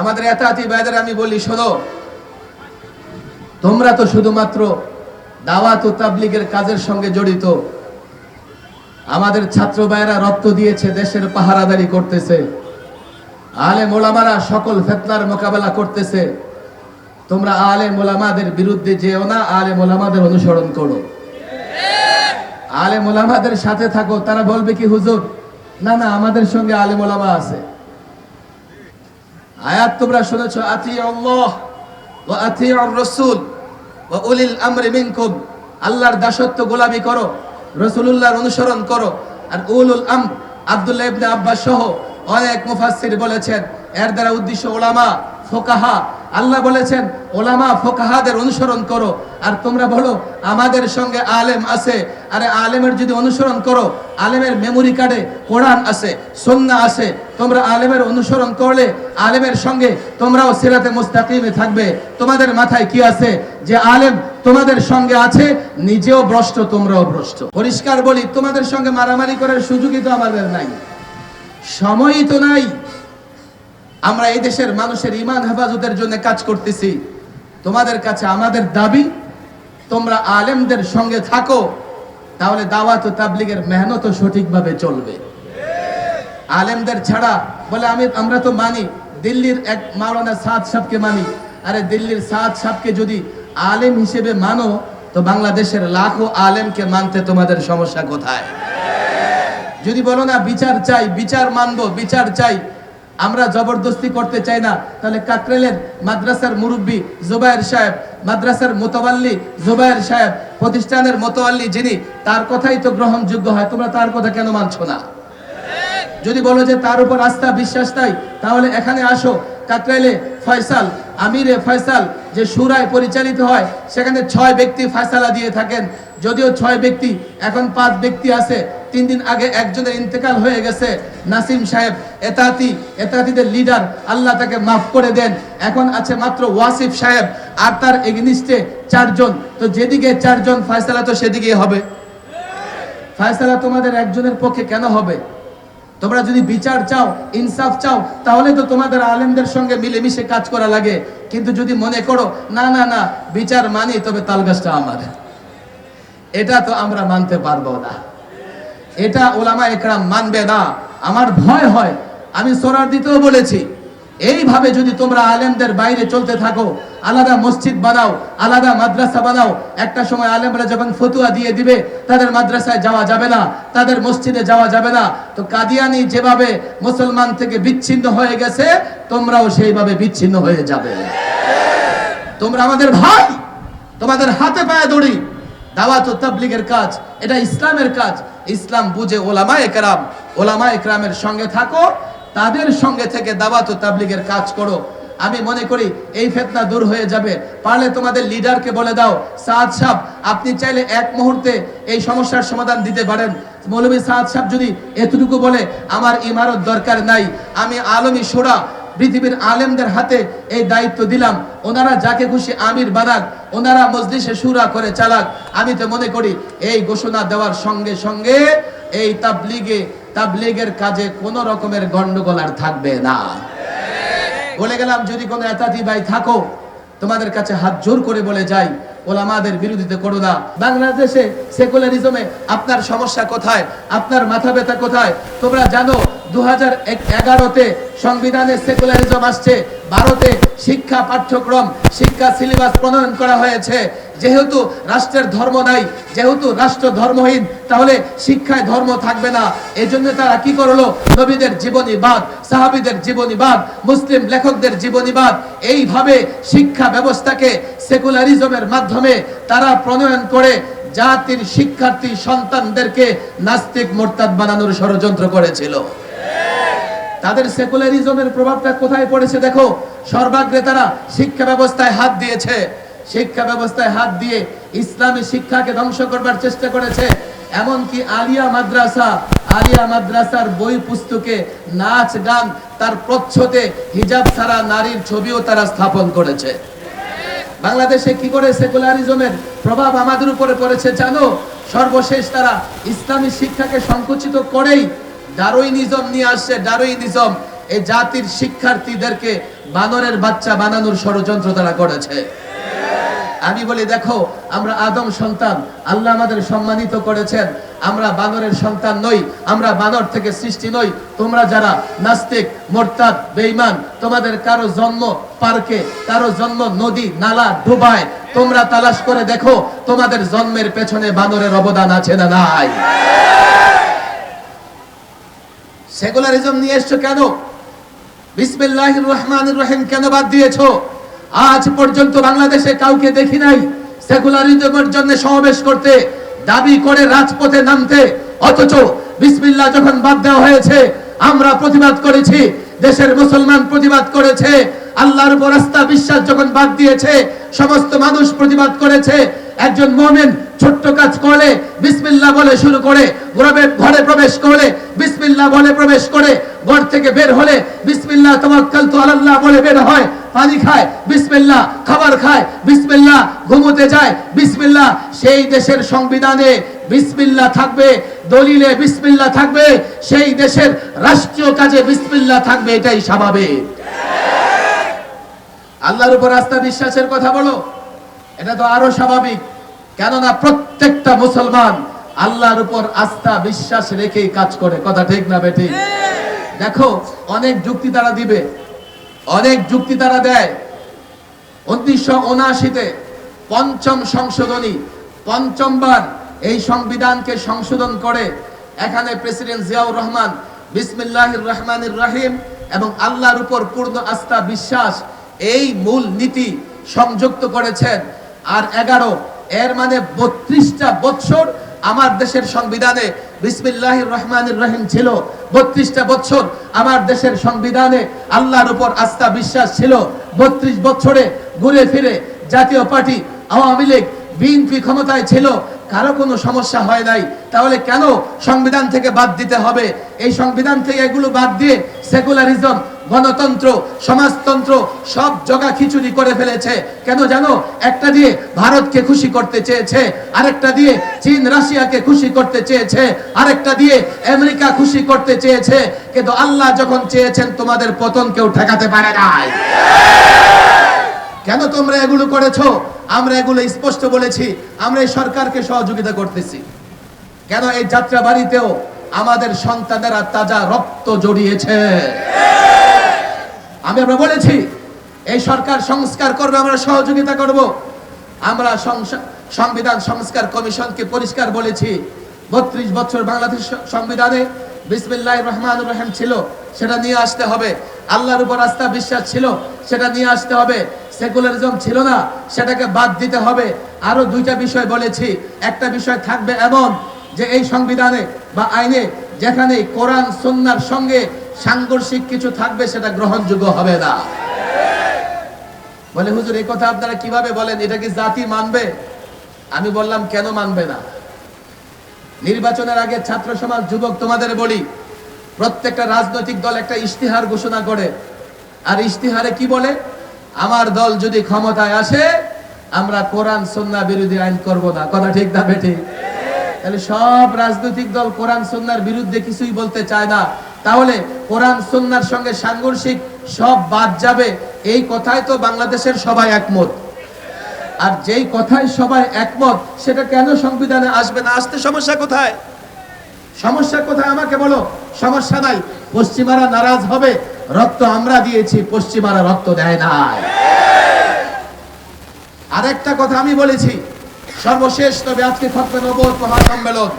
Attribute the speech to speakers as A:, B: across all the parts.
A: আমাদের এতাতি বাইদের আমি বলি, শোনো। তোমরা তো শুধুমাত্র দাওয়াত ও তাবলিগের কাজের সঙ্গে জড়িত। আমাদের ছাত্র ভাইয়েরা রক্ত দিয়েছে, দেশের পাহারাদারি করতেছে। আলে মোলামারা সকল ফেতনার মোকাবেলা করতেছে। তোমরা আলে মোলামাদের বিরুদ্ধে যেও না, আলে মোলামাদের অনুসরণ করো। আলে মোলামাদের সাথে থাকো, তারা বলবে কি, হুজুর, না না, আমাদের সঙ্গে আলে মোলামা আছে। আয়াত তোমরা শুনেছ আতি আল্লাহ ও আতি রসুল ও উলিল আমরি মিনকুম। আল্লাহর দাসত্ব গোলামি করো, রসুলুল্লাহর অনুসরণ করো। আর উলুল আম আব্দুল্লাহ ইবনে আব্বাস সহ অনেক মুফাসসির বলেছেন, এর দ্বারা উদ্দেশ্য ওলামা, ফোকাহা। আল্লাহ বলেছেন, ওলামা, ফোকাহাদের অনুসরণ করো। আর তোমরা বলো, আমাদের সঙ্গে আলেম আছে? আরে আলেমের যদি অনুসরণ করো, আলেমের মেমোরি কার্ডে কোরআন আছে সন্না আছে তোমরা আলেমের অনুসরণ করলে আলেমের সঙ্গে তোমরাও সিরাতে মুস্তাকিমে থাকবে। তোমাদের মাথায় কি আছে? যে আলেম তোমাদের সঙ্গে আছে, নিজেও ভ্রষ্ট, তোমরাও ভ্রষ্ট। পরিষ্কার বলি, তোমাদের সঙ্গে মারামারি করার সুযোগই তো আমাদের নাই। সময়ই তো নাই। আমরা এই দেশের মানুষের ইমান হেফাজতের জন্য কাজ করতেছি। তোমাদের কাছে আমাদের দাবি, তোমরা আলেমদের সঙ্গে থাকো, তাহলে দাওয়াত ও তাবলিগের মেহনত সঠিকভাবে চলবে। আলেমদের ছাড়া বলে আমি, আমরা তো মানি, দিল্লির এক মাওলানা সাদ সাহকে মানি। আরে দিল্লির সাদ সাহকে যদি আলেম হিসেবে মানো, তো বাংলাদেশের লাখো আলেমকে মানতে তোমাদের সমস্যা কোথায়? যদি বলো না, বিচার চাই, বিচার মানবো, বিচার চাই। আমরা জবরদস্তি করতে চাই না। তাহলে কাকরেলের মাদ্রাসার মুরব্বী জুবায়ের সাহেব, মাদ্রাসার মোতাবাল্লি জুবায়ের সাহেব, প্রতিষ্ঠানের মোতাবাল্লি যিনি, তার কথাই তো গ্রহণযোগ্য হয়। তোমরা তার কথা কেন মানছো না? যদি বলো যে তার উপর আস্থা, বিশ্বাস নাই, তাহলে এখানে আসো। কাকরাইলে ফয়সাল, আমিরে ফয়সাল, যে সুরায় পরিচালিত হয়, সেখানে ছয় ব্যক্তি ফয়সালা দিয়ে থাকেন। যদিও ছয় ব্যক্তি, এখন পাঁচ ব্যক্তি আছে। তিন দিন আগে একজনের ইন্তেকাল হয়ে গেছে। নাসিম সাহেব, এতাতি, এতাতিদের লিডার, আল্লাহ তাকে মাফ করে দেন। এখন আছে মাত্র ওয়াসিফ সাহেব আর তার এগনিস্টে চারজন। তো যেদিকে চারজন, ফয়সালা তো সেদিকেই হবে। ফয়সালা তোমাদের একজনের পক্ষে কেন হবে? তোমরা যদি বিচার চাও, ইনসাফ চাও, তাহলে তো তোমাদের আলেমদের সঙ্গে মিলেমিশে কাজ করা লাগে। কিন্তু যদি মনে করো, না না না, বিচার মানি, তবে তালগাছটা আমার এটা তো আমরা মানতে পারব না। এটা ওলামা একরাম মানবে না। আমার ভয় হয়। আমি সোরার দিতেও বলেছি এইভাবে যদি তোমরা আলেমদের বাইরে চলতে থাকো, আলাদা মসজিদ বানাও, আলাদা মাদ্রাসা বানাও, একটা সময় আলেমরা যখন ফতুয়া দিয়ে দিবে, তাদের মাদ্রাসায় যাওয়া যাবে না, তাদের মসজিদে যাওয়া যাবে না। তো কাদিয়ানি যেভাবে মুসলমান থেকে বিচ্ছিন্ন হয়ে গেছে, তোমরাও সেইভাবে বিচ্ছিন্ন হয়ে যাবে। তোমরা আমাদের ভাই, তোমাদের হাতে পায়ে দড়ি। দাওয়াত ও তাবলিগের কাজ, এটা ইসলামের কাজ। ইসলাম বুঝে ওলামা একরাম ওলামা একরামের সঙ্গে থাকো তাদের সঙ্গে থেকে দাওয়াত ও তাবলিগের কাজ করো। আমি মনে করি এই ফেতনা দূর হয়ে যাবে। পারলে তোমাদের লিডারকে বলে দাও, সাদ সাহ আপনি চাইলে এক মুহূর্তে এই সমস্যার সমাধান দিতে পারেন। মৌলভী সাদ সাহেব যদি এতটুকু বলে, আমার ইমারত দরকার নাই, আমি আলমী সোরা, পৃথিবীর আলেমদের হাতে এই দায়িত্ব দিলাম। ওনারা যাকে খুশি আমির বানাক, ওনারা মজলিসে সুরা করে চালাক। আমি তো মনে করি এই ঘোষণা দেওয়ার সঙ্গে সঙ্গে এই তাবলিগে তাবলিগের কাজে কোনো রকমের গন্ডগোল আর থাকবে না। বলে গেলাম, যদি কোনো এতাতি ভাই থাকো, তোমাদের কাছে হাত জোর করে বলে যাই, ওলামাদের বিরোধিতা করো না। বাংলাদেশে সেকুলারিজমে আপনার সমস্যা কোথায়? আপনার মাথা ব্যথা কোথায়? তোমরা জানো দু হাজার এগারোতে সংবিধানে সেকুলারিজম আসছে। ভারতে শিক্ষা পাঠ্যক্রম, শিক্ষা সিলেবাস প্রণয়ন করা হয়েছে। যেহেতু রাষ্ট্রের ধর্ম নাই, যেহেতু রাষ্ট্র ধর্মহীন, তাহলে শিক্ষায় ধর্ম থাকবে না। এই জন্য তারা কি করল? নবীদের জীবনীবাদ সাহাবিদের জীবনীবাদ মুসলিম লেখকদের জীবনীবাদ এইভাবে শিক্ষা ব্যবস্থাকে সেকুলারিজমের মাধ্যমে তারা প্রণয়ন করে জাতির শিক্ষার্থী সন্তানদেরকে নাস্তিক মোরতাদ বানানোর ষড়যন্ত্র করেছিল। তাদের সেকুলারিজমের প্রভাবটা কোথায় পড়েছে দেখো? সর্বাগ্রে তারা শিক্ষা ব্যবস্থায় হাত দিয়েছে। শিক্ষা ব্যবস্থায় হাত দিয়ে ইসলামী শিক্ষাকে ধ্বংস করবার চেষ্টা করেছে। এমনকি আলিয়া মাদ্রাসা, আলিয়া মাদ্রাসার বই পুস্তকে নাচ, গান তার প্রচ্ছদে হিজাব ছাড়া নারীর ছবিও তারা স্থাপন করেছে। বাংলাদেশে কি করে সেকুলারিজমের প্রভাব আমাদের উপরে পড়েছে জানো? সর্বশেষ তারা ইসলামী শিক্ষাকে সংকুচিত করেই ডারুইনিজম নিয়ে আসছে। ডারুইনিজম এই জাতির শিক্ষার্থীদেরকে বানরের বাচ্চা বানানোর ষড়যন্ত্র তারা করেছে। আমি বলি, দেখো, আমরা আদম সন্তান, আল্লাহ আমাদের সম্মানিত করেছেন। আমরা বানরের সন্তান নই, আমরা বানর থেকে সৃষ্টি নই। তোমরা যারা নাস্তিক, মোরতাদ, বেঈমান, তোমাদের কারও জন্ম পার্কে, কারও জন্ম নদী, নালা, ডুবায়, তোমরা তালাশ করে দেখো, তোমাদের জন্মের পেছনে বানরের অবদান আছে না নাই? সেকুলারিজম নিয়ে এসছো কেন? বিসমিল্লাহির রহমানির রহিম কেন বাদ দিয়েছ? আজ পর্যন্ত বাংলাদেশে কাউকে দেখি নাই সেকুলারিজমের জন্য সমাবেশ করতে, দাবি করে রাজপথে নামতে, অথচ বিসমিল্লা যখন বাদ দেওয়া হয়েছে, আমরা প্রতিবাদ করেছি, দেশের মুসলমান প্রতিবাদ করেছে, আল্লাহর উপর আস্থা, বিশ্বাস যখন বাদ দিয়েছে, সমস্ত মানুষ প্রতিবাদ করেছে একজন মোমেন ছোট্ট কাজ করলে বিসমিল্লাহ বলে শুরু করে ঘরে ঘরে প্রবেশ করে বিসমিল্লাহ বলে প্রবেশ করে। ঘর থেকে বের হলে বিসমিল্লা বিসমিল্লাহ তাওয়াক্কালতু আলাল্লাহ বলে বের হয়। পানি খায়, বিসমিল্লাহ। খাবার খায়, বিসমিল্লাহ। ঘুমোতে যায়, বিসমিল্লাহ। সেই দেশের সংবিধানে বিসমিল্লাহ থাকবে, দলিলে বিসমিল্লাহ থাকবে। সেই দেশের রাষ্ট্রীয় কাজে বিসমিল্লাহ থাকবে, এটাই স্বাভাবিক। আল্লাহর উপর আস্থা, বিশ্বাসের কথা বলো। এটা তো আরও স্বাভাবিক। কেননা প্রত্যেকটা মুসলমান আল্লাহর উপর আস্থা, বিশ্বাস রেখেই কাজ করে। কথা ঠিক না বেঠিক দেখো, অনেক যুক্তি তারা দিবে। অনেক যুক্তি তারা দেয়। উনিশশো উনআশিতে পঞ্চম সংশোধনী, পঞ্চমবার এই সংবিধানকে সংশোধন করে এখানে প্রেসিডেন্ট জিয়াউর রহমান বিসমিল্লাহির রহমানির রাহিম এবং আল্লাহর উপর পূর্ণ আস্থা, বিশ্বাস, এই মূল নীতি সংযুক্ত করেছেন। আর এগারো, এর মানে বত্রিশটা বৎসর আমার দেশের সংবিধানে বিসমিল্লাহির রহমানির রহিম ছিল। বত্রিশটা বছর আমার দেশের সংবিধানে আল্লাহর উপর আস্থা বিশ্বাস ছিল। বত্রিশ বছরে ঘুরে ফিরে জাতীয় পার্টি, আওয়ামী লীগ, বিএনপি ক্ষমতায় ছিল। কারও কোনো সমস্যা হয় নাই। তাহলে কেন সংবিধান থেকে বাদ দিতে হবে? এই সংবিধান থেকে এগুলো বাদ দিয়ে সেকুলারিজম গণতন্ত্র, সমাজতন্ত্র সব জগা খিচুড়ি করে ফেলেছে। কেন জানো? একটা দিয়ে ভারতকে খুশি করতে চেয়েছে, আরেকটা দিয়ে চীন রাশিয়াকে খুশি করতে চেয়েছে, আরেকটা দিয়ে আমেরিকা খুশি করতে চেয়েছে। কিন্তু আল্লাহ যখন চেয়েছেন, তোমাদের পতন কেউ ঠেকাতে পারে নাই। কেন তোমরা এগুলো করেছ? আমরা এগুলো স্পষ্ট বলেছি, আমরা এই সরকারকে সহযোগিতা করতেছি। কেন এই যাত্রা বাড়িতেও আমাদের সন্তানেরা তাজা রক্ত জড়িয়েছে। আমি আমরা বলেছি, এই সরকার সংস্কার করবে, আমরা সহযোগিতা করব। আমরা সংবিধান সংস্কার কমিশনকে পরিষ্কার বলেছি, বত্রিশ বছর বাংলাদেশ সংবিধানে বিসমিল্লাহ রহমান রহিম ছিল, সেটা নিয়ে আসতে হবে। আল্লাহর উপর আস্থা বিশ্বাস ছিল, সেটা নিয়ে আসতে হবে। সেকুলারিজম ছিল না, সেটাকে বাদ দিতে হবে। আরও দুইটা বিষয় বলেছি, একটা বিষয় থাকবে এমন যে এই সংবিধানে বা আইনে যেখানে কোরআন সন্ন্যার সঙ্গে সাংঘর্ষিক কিছু থাকবে, সেটা গ্রহণযোগ্য হবে না। বলে হুজুর, এই কথা আপনারা কীভাবে বলেন? এটা কি জাতি মানবে? আমি বললাম, কেন মানবে না? নির্বাচনের আগে ছাত্র সমাজ, যুবক, তোমাদের বলি, প্রত্যেকটা রাজনৈতিক দল একটা ইশতিহার ঘোষণা করে। আর ইশতিহারে কি বলে? আমার দল যদি ক্ষমতায় আসে, আমরা কোরআন সন্না বিরোধী আইন করব না। কথা ঠিক না বেঠি তাহলে সব রাজনৈতিক দল কোরআন সন্ন্যার বিরুদ্ধে কিছুই বলতে চায় না। তাহলে কোরআন সন্ন্যার সঙ্গে সাংঘর্ষিক সব বাদ যাবে। এই কথাই তো বাংলাদেশের সবাই একমত। আর যেই কথায় সবাই একমত, সেটা কেন সংবিধানে আসবে না? আসতে সমস্যা কোথায়? সমস্যা কোথায়? আমাকে বলো। সমস্যা নাই। পশ্চিমারা নারাজ হবে। রক্ত আমরা দিয়েছি। পশ্চিমারা রক্ত দেয় নাই। আরেকটা কথা আমি বলেছি। সর্বশেষ নবী আজকে থাকবে নবদ মহাসম্মেলন।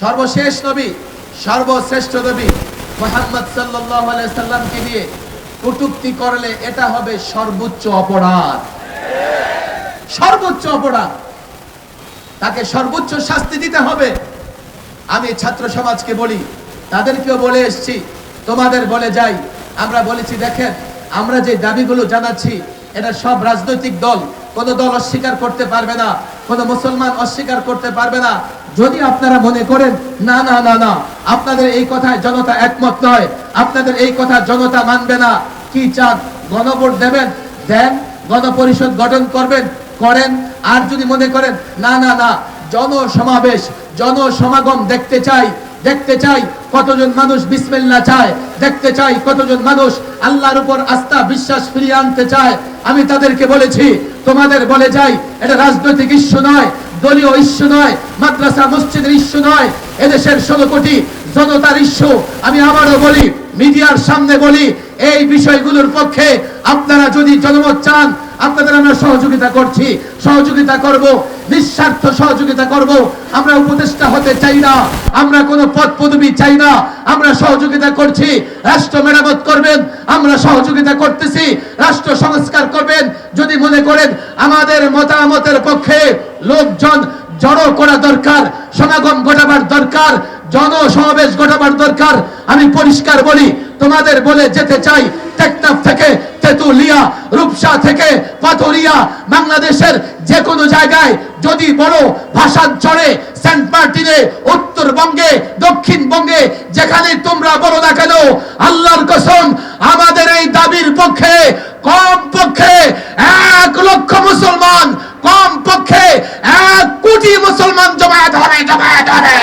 A: সর্বশেষ নবী, সর্বশ্রেষ্ঠ নবী মোহাম্মদ আলাইহি সাল্লামকে দিয়ে কটুক্তি করলে এটা হবে সর্বোচ্চ অপরাধ। সর্বোচ্চ অপরাধ। তাকে সর্বোচ্চ শাস্তি দিতে হবে। আমি ছাত্র সমাজকে বলি, তাদেরকেও বলে এসছি, তোমাদের বলে যাই। আমরা বলেছি, দেখেন, আমরা যে দাবিগুলো জানাচ্ছি, এটা সব রাজনৈতিক দল কোন দল অস্বীকার করতে পারবে না, কোন মুসলমান অস্বীকার করতে পারবে না। যদি আপনারা মনে করেন, না না না না, আপনাদের এই কথায় জনতা একমত নয়, আপনাদের এই কথা জনতা মানবে না। কি চান? গণভোট দেবেন, দেন, গণপরিষদ গঠন করবেন, করেন। আর যদি মনে করেন, না না না, জনসমাবেশ, জনসমাগম দেখতে চাই দেখতে চাই কতজন মানুষ বিসমিল্লাহ চায়, দেখতে চাই কতজন মানুষ আল্লাহর উপর আস্থা, বিশ্বাস ফিরিয়ে আনতে চায়, আমি তাদেরকে বলেছি তোমাদের বলে যাই, এটা রাজনৈতিক ইস্যু নয়, দলীয় ইস্যু নয়, মাদ্রাসা, মসজিদের ইস্যু নয়, এদেশের ষোলো কোটি জনতার ইস্যু। আমি আবারও বলি, মিডিয়ার সামনে বলি, এই বিষয়গুলোর পক্ষে আপনারা যদি জনমত চান আপনাদের আমরা সহযোগিতা করছি, সহযোগিতা করব, নিঃস্বার্থ সহযোগিতা করব। আমরা উপদেষ্টা হতে চাই না, আমরা কোনো পদ পদবি চাই না। আমরা সহযোগিতা করছি, রাষ্ট্র মেরামত করবেন, আমরা সহযোগিতা করতেছি, রাষ্ট্র সংস্কার করবেন। যদি মনে করেন আমাদের মতামতের পক্ষে লোকজন জড়ো করা দরকার, সমাগম ঘটাবার দরকার, জনসমাবেশ ঘটাবার দরকার, আমি পরিষ্কার বলি তোমাদের বলে যেতে চাই, টেকনাফ থেকে তেতুলিয়া, রূপসা থেকে পাথরিয়া, বাংলাদেশের যে কোনো জায়গায় যদি বড় ভাষাঞ্চলে সেন্ট মার্টিনে, উত্তরবঙ্গে, দক্ষিণবঙ্গে, যেখানে তোমরা বলো না কেন, আল্লাহর কসম, আমাদের এই দাবির পক্ষে কম পক্ষে এক লক্ষ মুসলমান কম পক্ষে এক কোটি মুসলমান জমায়েত হবে জমায়েত হবে।